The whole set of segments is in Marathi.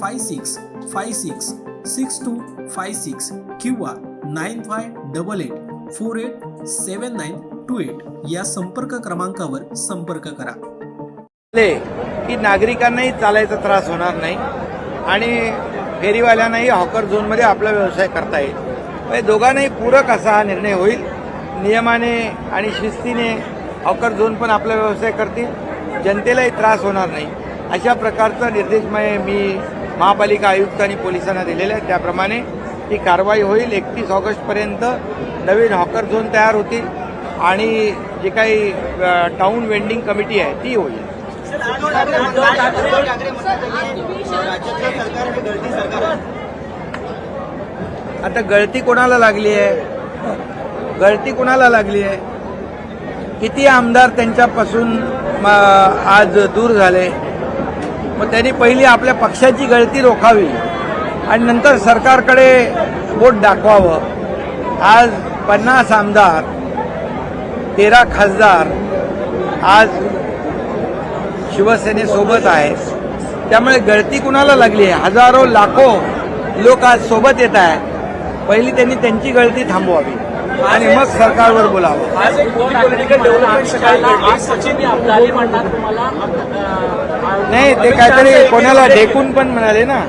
five six five six six two five six किंवा nine five double eight four eight seven nine two eight या संपर्क क्रमांकावर संपर्क करा. की नागरिकांनाही चालायचा त्रास होणार नाही आणि फेरीवाल्यांनाही हॉकर झोनमध्ये आपला व्यवसाय करता येईल. म्हणजे दोघांनाही पूरक असा हा निर्णय होईल. नियमाने आणि शिस्तीने हॉकर झोन पण आपला व्यवसाय करतील. जनतेलाही त्रास होणार नाही. अशा प्रकारचा निर्देश मी महापालिका आयुक्त आणि पोलिसांना दिलेल्या आहे त्याप्रमाणे ही कारवाई होईल. एकतीस ऑगस्टपर्यंत नवीन हॉकर झोन तयार होतील आणि जे काही टाऊन वेंडिंग कमिटी आहे ती होईल. आता गळती कोणाला लागली आहे? गळती कोणाला लागली आहे? किती आमदार त्यांच्यापासून आज दूर झाले? मग त्यांनी पहिली आपल्या पक्षाची गळती रोखावी आणि नंतर सरकारकडे बोट दाखवावं. आज पन्नास आमदार तेरा खासदार आज शिवसेनेसोबत आहेत. त्यामुळे गळती कुणाला लागली आहे? हजारो लाखो लोक आज सोबत येत आहेत. पहिली त्यांनी त्यांची गळती थांबवावी. आणि मग सरकारवर बोलावं. आज एक नाही ते काहीतरी कोणाला ढेकून पण म्हणाले ना.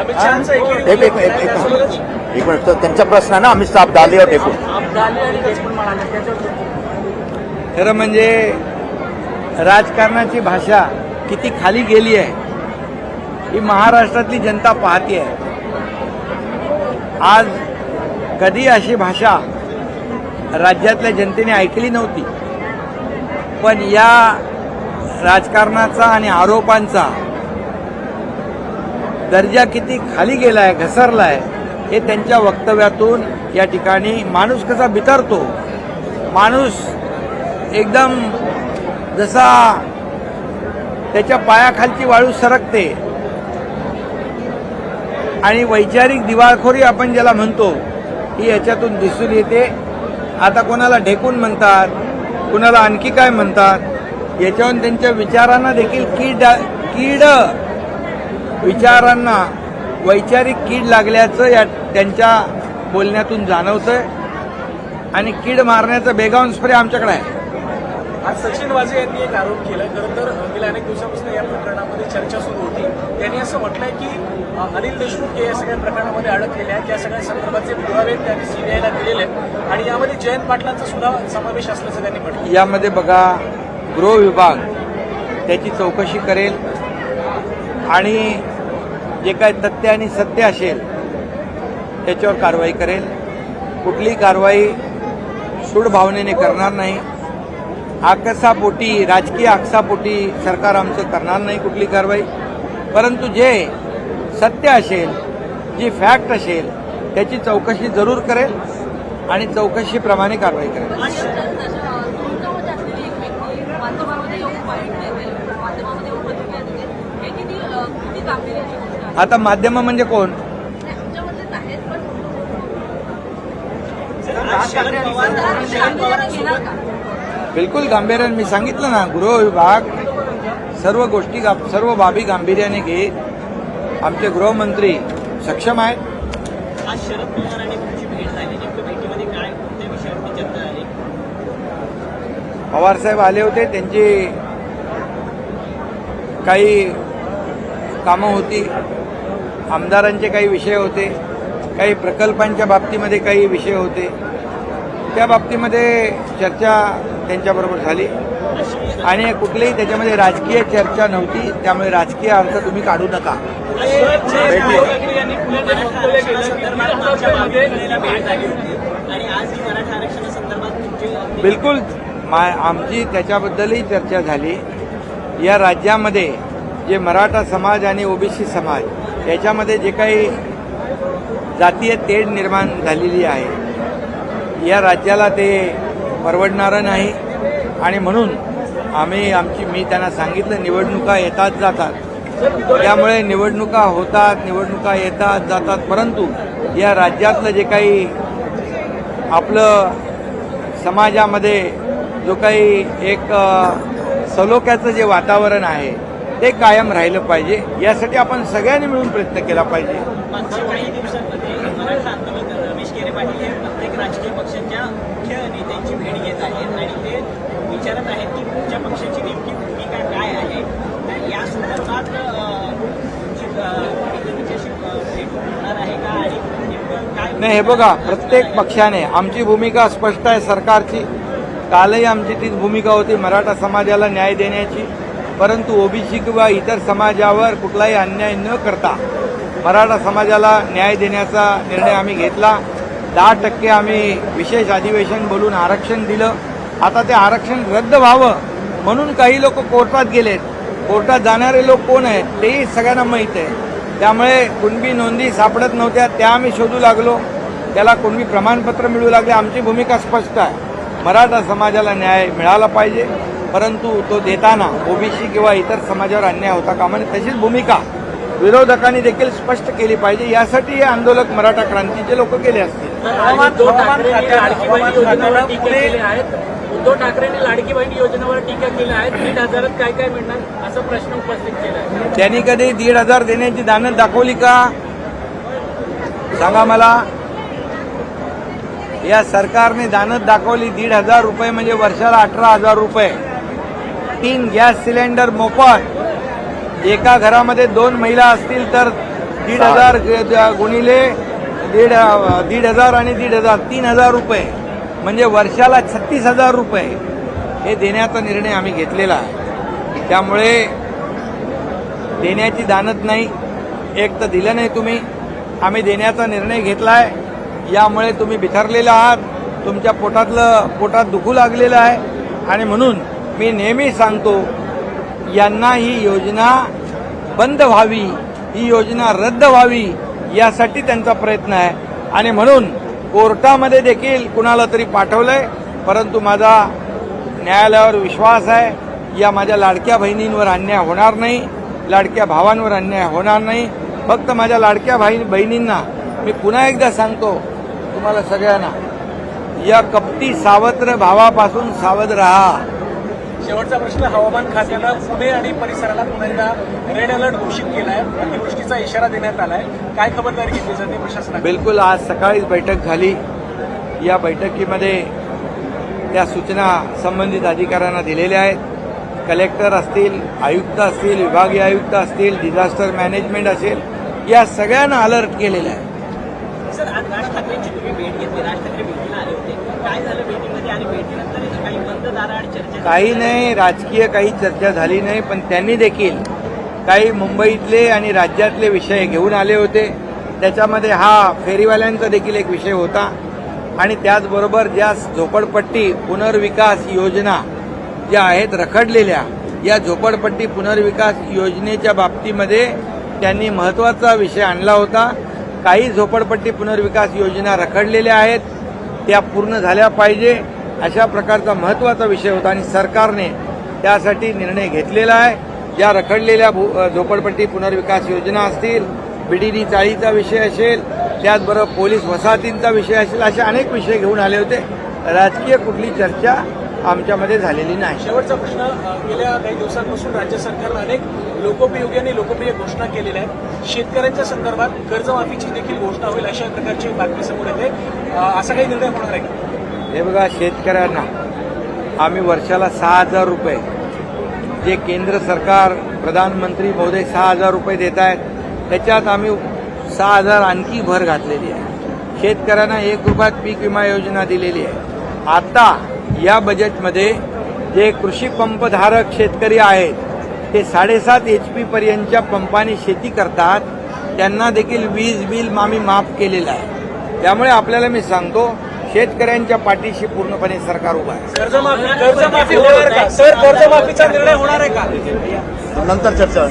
एकीकडे एक एक एक त्यासोबतच एक एक मिनिट. त्यांचा प्रश्न आहे ना अमित शहा और अब्दाली ढेकून. खरं म्हणजे राजकारणाची भाषा किती खाली गेली आहे ही महाराष्ट्रातली जनता पाहते आहे. आज कधी अशी भाषा राज्यातल्या जनतेने ऐकली नव्हती. पण या राजकारणाचा आणि आरोपांचा दर्जा किती खाली गेलाय घसरलाय हे त्यांच्या वक्तव्यातून या ठिकाणी माणूस कसा बितरतो? माणूस एकदम जसा त्याच्या पायाखालची वाळू सरकते. आणि वैचारिक दिवाळखोरी आपण ज्याला म्हणतो ही याच्यातून दिसून येते. आता कोणाला ढेकून म्हणतात कुणाला आणखी काय म्हणतात याच्यावरून त्यांच्या विचारांना देखील कीड कीड विचारांना वैचारिक कीड लागल्याचं या त्यांच्या बोलण्यातून जाणवतंय. आणि कीड मारण्याचा बेगाऊन स्प्रे आमच्याकडे आहे. आज सचिन वाजे यांनी एक आरोप केला खरं तर गेल्या अनेक दिवसापासून या प्रकरणामध्ये चर्चा सुरू होती. त्यांनी असं म्हटलंय की अनिल देशमुख हे या सगळ्या प्रकरणामध्ये अडकलेले आहेत. या सगळ्या संदर्भाचे पुरावे त्यांनी सीबीआयला दिलेले आहेत. आणि यामध्ये जयंत पाटलांचा सुद्धा समावेश असल्याचं त्यांनी म्हटलं यामध्ये बघा गृह विभाग त्याची चौकशी करेल आणि जे काय तथ्य आणि सत्य असेल त्याच्यावर कारवाई करेल. कुठली कारवाई सूड भावनेने करणार नाही. आकसापोटी राजकीय आकसापोटी सरकार आमचं करणार नाही कुठली कारवाई. परंतु जे सत्य असेल जी फॅक्ट असेल त्याची चौकशी जरूर करेल आणि चौकशीप्रमाणे कारवाई करेल. आता माध्यम म्हणजे कोण? शरद का? बिलकुल गांभीर्याने. मी सांगितलं ना गृह विभाग सर्व गोष्टी सर्व बाबी गांभीर्याने घेईल आमचे गृहमंत्री सक्षम आहेत. आज शरद पवार आणि तुमची भेट झाली. नेमकं भेटीमध्ये काय कोणत्या विषयावरती चर्चा झाली? पवारसाहेब आले होते. त्यांची काही कामं होती. आमदारांचे काही विषय होते. काही प्रकल्पांच्या बाबतीमध्ये काही विषय होते. त्या बाबतीमध्ये चर्चा त्यांच्याबरोबर झाली. आणि कुठलीही त्याच्यामध्ये राजकीय चर्चा नव्हती त्यामुळे राजकीय अर्थ तुम्ही काढू नका. बिलकुल मा आमची त्याच्याबद्दलही चर्चा झाली. या राज्यामध्ये जे मराठा समाज आणि ओबीसी समाज याच्यामध्ये जे काही जातीय तेढ निर्माण झालेली आहे या राज्याला ते परवडणारं नाही. आणि म्हणून आम्ही आमची मी त्यांना सांगितलं निवडणुका येतात जातात. त्यामुळे निवडणुका होतात निवडणुका येतात जातात. परंतु या राज्यातलं जे काही आपलं समाजामध्ये जो काही एक सलोक्याचं सलोख्याचं जे वातावरण आहे ते कायम राहिलं पाहिजे. यासाठी आपण सगळ्यांनी मिळून प्रयत्न केला पाहिजे मागच्या काही दिवसांमध्ये मराठा आंदोलक रमेश केरे पाटील हे प्रत्येक राजकीय पक्षाच्या मुख्य नेत्यांची भेट घेत आहेत आणि ते विचारत आहेत की तुमच्या पक्षाची नेमकी भूमिका काय आहे? तर या संदर्भात तुमची तुमच्याशी होणार आहे का आणि नाही हे बघा प्रत्येक पक्षाने आमची भूमिका स्पष्ट आहे सरकारची. कालही आमची तीच भूमिका होती मराठा समाजाला न्याय देण्याची. परंतु ओबीसी किंवा इतर समाजावर कुठलाही अन्याय न करता मराठा समाजाला न्याय देण्याचा निर्णय आम्ही घेतला. दहा टक्के आम्ही विशेष अधिवेशन बोलून आरक्षण दिलं. आता ते आरक्षण रद्द व्हावं म्हणून काही लोक कोर्टात गेलेत. कोर्टात जाणारे लोक कोण आहेत तेही सगळ्यांना माहीत आहे. त्यामुळे कुणबी नोंदी सापडत नव्हत्या त्या आम्ही शोधू लागलो. त्याला कुणबी प्रमाणपत्र मिळू लागले आमची भूमिका स्पष्ट आहे. मराठा समाजाला न्याय मिळाला पाहिजे परंतु तो देताना ओबीसी किंवा इतर समाजावर अन्याय होता कामा नये तशीच भूमिका विरोधकांनी देखील स्पष्ट केली पाहिजे. यासाठी हे आंदोलक मराठा क्रांतीचे लोक केले असतील. उद्धव ठाकरेंनी लाडकी बहीण योजनेवर टीका केली आहे. दीड हजारात काय काय मिळणार असा प्रश्न उपस्थित केला आहे. त्यांनी कधी दीड हजार देण्याची दानं दाखवली का? सांगा मला. या सरकारने दानत दाखवली दीड हजार रुपये म्हणजे वर्षाला अठरा हजार रुपये. तीन गॅस सिलेंडर मोफत. एका घरामध्ये दोन महिला असतील तर दीड हजार गुणिले दीड दीड हजार आणि दीड हजार तीन हजार रुपये. म्हणजे वर्षाला छत्तीस हजार रुपये हे देण्याचा निर्णय आम्ही घेतलेला आहे. त्यामुळे देण्याची दानत नाही एक तर दिलं नाही तुम्ही आम्ही देण्याचा निर्णय घेतला आहे यामुळे तुम्ही बिथरलेला आहात तुमच्या पोटातलं पोटात दुखू लागलेलं आहे. आणि म्हणून मी नेहमी सांगतो यांना ही योजना बंद व्हावी ही योजना रद्द व्हावी यासाठी त्यांचा प्रयत्न आहे. आणि म्हणून कोर्टामध्ये देखील कुणाला तरी पाठवलंय परंतु माझा न्यायालयावर विश्वास आहे या माझ्या लाडक्या बहिणींवर अन्याय होणार नाही लाडक्या भावांवर अन्याय होणार नाही. फक्त माझ्या लाडक्या भाई बहिणींना मी पुन्हा एकदा सांगतो तुम्हाला सगळ्यांना या कपटी सावत्र भावापासून सावध राहा. शेवटचा प्रश्न हवामान खात्यानं पुणे आणि परिसराला पुन्हा एकदा रेड अलर्ट घोषित केलाय. अतिवृष्टीचा इशारा देण्यात आलाय. काय खबरदारी घेतली जाते प्रशासनाकडे बिलकुल आज सकाळीच बैठक झाली. या बैठकीमध्ये त्या सूचना संबंधित अधिकाऱ्यांना दिलेल्या आहेत. कलेक्टर असतील आयुक्त असतील विभागीय आयुक्त असतील डिझास्टर मॅनेजमेंट असेल या सगळ्यांना अलर्ट केलेलं आहे. सर आज राज ठाकरेंची तुम्ही भेट घेतली. राज ठाकरे भेटीला आले होते. काय झालं भेटीनंतर काही नाही राजकीय काही चर्चा झाली नाही पण त्यांनी देखील काही मुंबईतले आणि राज्यातले विषय घेऊन आले होते. त्याच्यामध्ये हा फेरीवाल्यांचा देखील एक विषय होता. आणि त्याचबरोबर ज्या झोपडपट्टी पुनर्विकास योजना ज्या आहेत रखडलेल्या या झोपडपट्टी पुनर्विकास योजनेच्या बाबतीमध्ये त्यांनी महत्त्वाचा विषय आणला होता. काही झोपडपट्टी पुनर्विकास योजना रखडलेल्या आहेत त्या पूर्ण झाल्या पाहिजे. अशा प्रकारचा महत्त्वाचा विषय होता आणि सरकारने त्यासाठी निर्णय घेतलेला आहे. ज्या रखडलेल्या भू झोपडपट्टी पुनर्विकास योजना असतील बिडिनी चाळीचा विषय असेल त्याचबरोबर पोलीस वसाहतींचा विषय असेल असे अनेक विषय घेऊन आले होते. राजकीय कुठली चर्चा आमच्यामध्ये झालेली नाही. शेवटचा प्रश्न गेल्या काही दिवसांपासून राज्य सरकारनं अनेक लोकोपयोगी आणि लोकप्रिय घोषणा केलेल्या आहेत. शेतकऱ्यांच्या संदर्भात कर्जमाफीची देखील घोषणा होईल अशा प्रकारची बातमी समोर येते. असा काही निर्णय होणार आहे हे बघा शेतकऱ्यांना आम्ही वर्षाला सहा हजार रुपये. जे केंद्र सरकार प्रधानमंत्री महोदय सहा हजार रुपये देत आहेत त्याच्यात आम्ही सहा हजार आणखी भर घातलेली आहे. शेतकऱ्यांना एक रुपयात पीक विमा योजना दिलेली आहे. आता या बजेटमध्ये जे कृषी पंपधारक शेतकरी आहेत ते साडेसात एच पी पर्यंतच्या पंपाने शेती करतात. त्यांना देखील वीज बिल आम्ही माफ केलेलं आहे. त्यामुळे आपल्याला मी सांगतो शेतकऱ्यांच्या पाठीशी पूर्णपणे सरकार उभा आहे. कर्जमाफी कर्जमाफी होणार का? सर कर्जमाफीचा निर्णय होणार आहे का? नंतर चर्चा